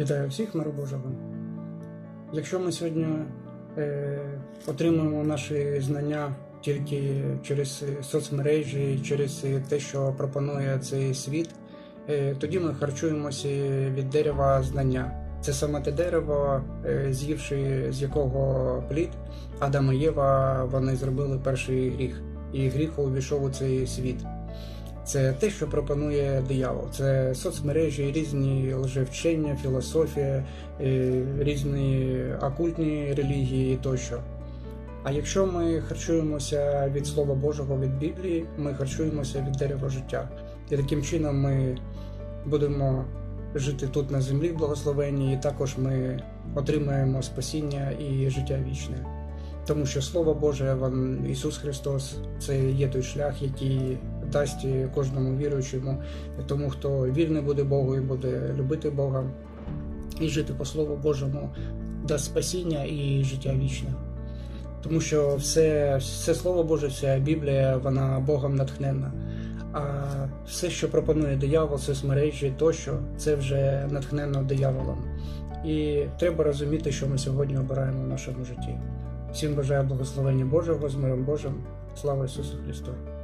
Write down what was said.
Вітаю всіх, миру Божого. Якщо ми сьогодні е, отримуємо наші знання тільки через соцмережі, через те, що пропонує цей світ, е, тоді ми харчуємося від дерева знання. Це саме те дерево, е, з'ївши з якого плід Адам і Єва, вони зробили перший гріх, і гріх увійшов у цей світ. Це те, що пропонує диявол. Це соцмережі, різні лжевчення, філософія, е, різні окультні релігії тощо. А якщо ми харчуємося від Слова Божого, від Біблії, ми харчуємося від дерева життя. І таким чином ми будемо жити тут на землі в благословенні, і також ми отримаємо спасіння і життя вічне. Тому що Слово Боже, Ісус Христос це є той шлях, який дасть кожному віруючому, тому хто вірний буде Богу і буде любити Бога і жити по Слову Божому, дасть спасіння і життя вічне. Тому що все, все Слово Боже, вся Біблія, вона Богом натхненна. А все, що пропонує диявол, соцмережі тощо, це вже натхненно дияволом. І треба розуміти, що ми сьогодні обираємо в нашому житті. Всім бажаю благословення Божого з миром Божим. Слава Ісусу Христу!